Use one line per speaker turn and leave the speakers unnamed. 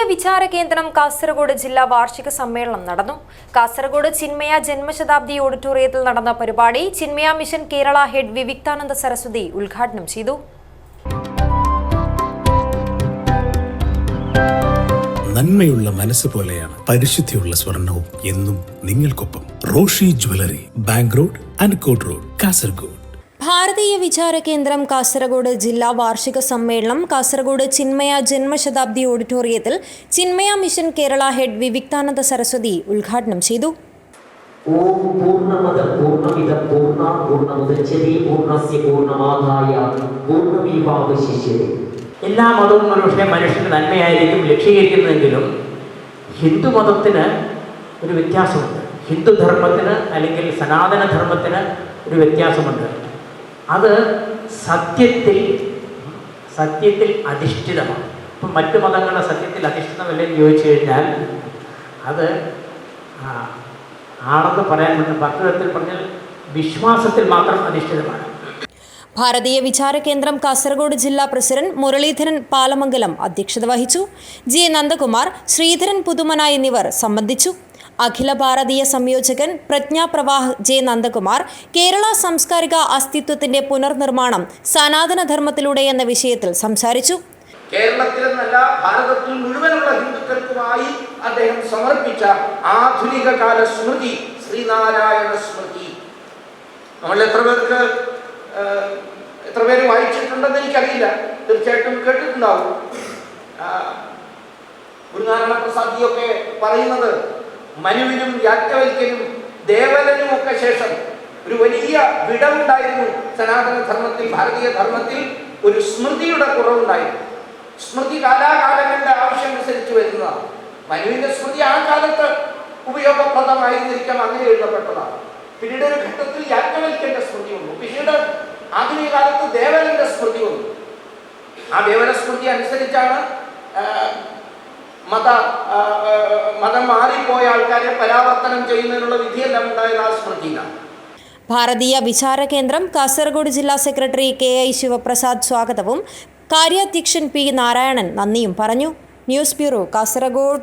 ഭാരതീയ വിചാര കേന്ദ്രം കാസർഗോഡ് ജില്ലാ വാർഷിക സമ്മേളനം നടന്നു. കാസർഗോഡ് ചിന്മയ ജന്മശതാബ്ദി ഓഡിറ്റോറിയത്തിൽ നടന്ന പരിപാടി ചിന്മയ മിഷൻ കേരള ഹെഡ് വിവിക്താനന്ദ സരസ്വതി ഉദ്ഘാടനം ചെയ്തു.
നന്മയുള്ള മനസ്സ് പോലെയാണ് പരിശുദ്ധിയുള്ള സ്വർണവും എന്നും നിങ്ങൾക്കൊപ്പം റോഷി ജ്വല്ലറി ബാങ്ക് റോഡ് അൻകോട്ട് റോഡ് കാസർഗോഡ്.
ഭാരതീയ വിചാര കേന്ദ്രം കാസർഗോഡ് ജില്ലാ വാർഷിക സമ്മേളനം കാസർഗോഡ് ചിന്മയ ജന്മശതാബ്ദി ഓഡിറ്റോറിയത്തിൽ ചിന്മയ മിഷൻ കേരള ഹെഡ് വിവിക്താനന്ദ സരസ്വതി ഉദ്ഘാടനം ചെയ്തു.
എല്ലാ മതവും ഒരുപക്ഷെ മനുഷ്യന് നന്മയായിരിക്കും ലക്ഷ്യീകരിക്കുന്നതെങ്കിലും ഹിന്ദു മതത്തിന് ഒരു വ്യത്യാസമുണ്ട്. ഹിന്ദു ധർമ്മത്തിന് അല്ലെങ്കിൽ സനാതന ധർമ്മത്തിന് ഒരു വ്യത്യാസമുണ്ട്. അത് സത്യത്തിൽ സത്യത്തിൽ അധിഷ്ഠിതമാണ്. ഇപ്പം മറ്റു മതങ്ങളുടെ സത്യത്തിൽ അധിഷ്ഠിതമല്ലെന്ന് ചോദിച്ചു കഴിഞ്ഞാൽ അത് ആണെന്ന് പറയാൻ പറ്റും. ഭക്തത്തിൽ പറഞ്ഞാൽ വിശ്വാസത്തിൽ മാത്രം അധിഷ്ഠിതമാണ്.
ഭാരതീയ വിചാര കേന്ദ്രം കാസർഗോഡ് ജില്ലാ പ്രസിഡന്റ് മുരളീധരൻ പാലമംഗലം അധ്യക്ഷത വഹിച്ചു. ജി. നന്ദകുമാർ ശ്രീധരൻ പുതുമന എന്നിവർ സംബന്ധിച്ചു. അഖില ഭാരതീയ സംയോജകൻ പ്രജ്ഞാപ്രവാഹ് ജെ നന്ദകുമാർ കേരള സാംസ്കാരിക അസ്തിത്വത്തിന്റെ പുനർനിർമ്മാണം സനാതനധർമ്മത്തിലൂടെ എന്ന വിഷയത്തിൽ സംസാരിച്ചു.
കേരളത്തിലെന്നല്ല ഭാരതത്തിൽ മുഴുവനുള്ള ഹിന്ദുക്കൾക്കുമായി അദ്ദേഹം സമർപ്പിച്ച ആധുനിക കാല സ്മൃതി ശ്രീനാരായണ സ്മൃതി. നമ്മൾ എത്ര പേർക്ക് എത്ര പേര് വായിച്ചിട്ടുണ്ടെന്ന് എനിക്കറിയില്ല. തീർച്ചയായിട്ടും കേട്ടിട്ടുണ്ടാവും. ഗുരുനാരായണ പ്രസാദിയൊക്കെ പറയുന്നത് മനുവിനും യാജ്ഞവൽക്കനും ദേവനും ഒക്കെ ശേഷം ഒരു വലിയ വിടവുണ്ടായിരുന്നു സനാതന ധർമ്മത്തിൽ ഭാരതീയ ധർമ്മത്തിൽ ഒരു സ്മൃതിയുടെ കുറവുണ്ടായിരുന്നു. സ്മൃതി കാലാകാലങ്ങളുടെ ആവശ്യമനുസരിച്ച് വരുന്നതാണ്. മനുവിന്റെ സ്മൃതി ആ കാലത്ത് ഉപയോഗപ്രദമായിരുന്നിരിക്കാം അങ്ങനെ എഴുതപ്പെട്ടതാണ്. പിന്നീട് ഒരു ഘട്ടത്തിൽ യാജ്ഞവൽക്കന്റെ സ്മൃതി വന്നു. പിന്നീട് ആധുനിക കാലത്ത് ദേവനന്റെ സ്മൃതി വന്നു. ആ ദേവന സ്മൃതി അനുസരിച്ചാണ് മത മതം മാറിപ്പോയ ആൾക്കാരെ പരാവർത്തനം ചെയ്യുന്നതിനുള്ള വിധിയെല്ലാം ഉണ്ടായത് ആ സ്മൃതിയിലാണ്.
ഭാരതീയ വിചാര കേന്ദ്രം കാസർഗോഡ് ജില്ലാ സെക്രട്ടറി കെ ഐ ശിവപ്രസാദ് സ്വാഗതവും കാര്യാധ്യക്ഷൻ പി നാരായണൻ നന്ദിയും പറഞ്ഞു. News bureau Kasaragod.